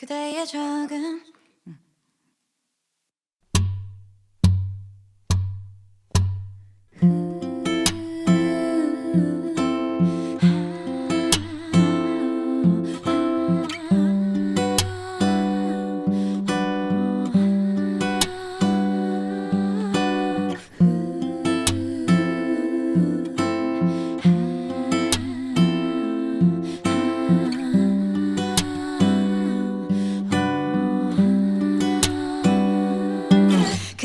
그대의 적은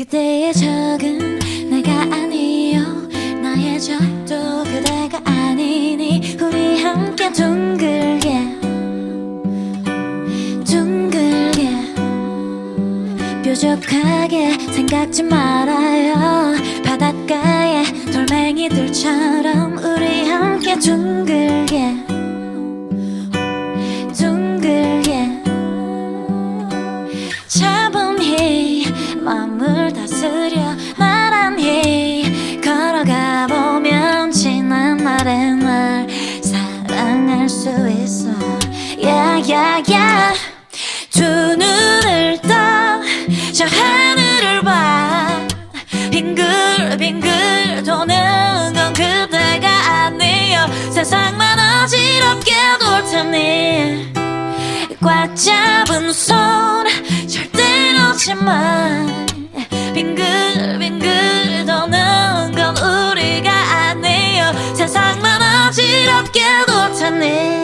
그대의 적은 내가 아니요. 나의 적도 그대가 아니니 우리 함께 둥글게 둥글게. 뾰족하게 생각지 말아요. 바닷가의 돌멩이들처럼 우리 함께 둥글게 둥글게. 차분히 마음을 테니? 꽉 잡은 손 절대 놓지 마. 빙글빙글 도는 건 우리가 아니요. 세상만 어지럽게 돌 테니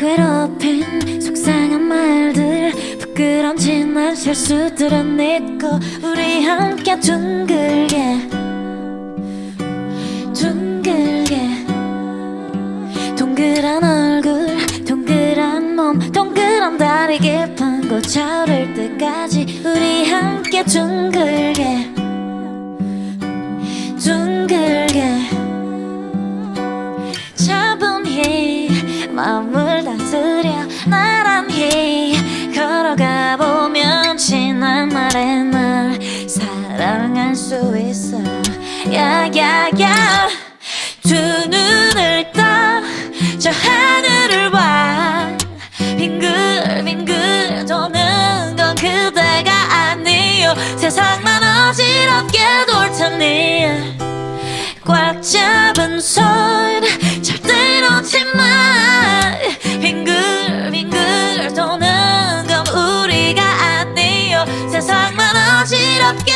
괴롭힌 속상한 말들 부끄러운 지난 실수들은 잊고 우리 함께 둥글게 둥글게. 동그란 얼굴 동그란 몸 동그란 다리 깊은 곳 차오를 때 다스려 나란히 걸어가 보면 지난 날의 날 사랑할 수 있어. 야야야. 두 눈을 떠 저 하늘을 봐. 빙글빙글 도는 건 그대가 아니요 세상만 어지럽게 돌 테니 꽉 잡은 손 떠난 건 우리가 아니요. 세상만 어지럽게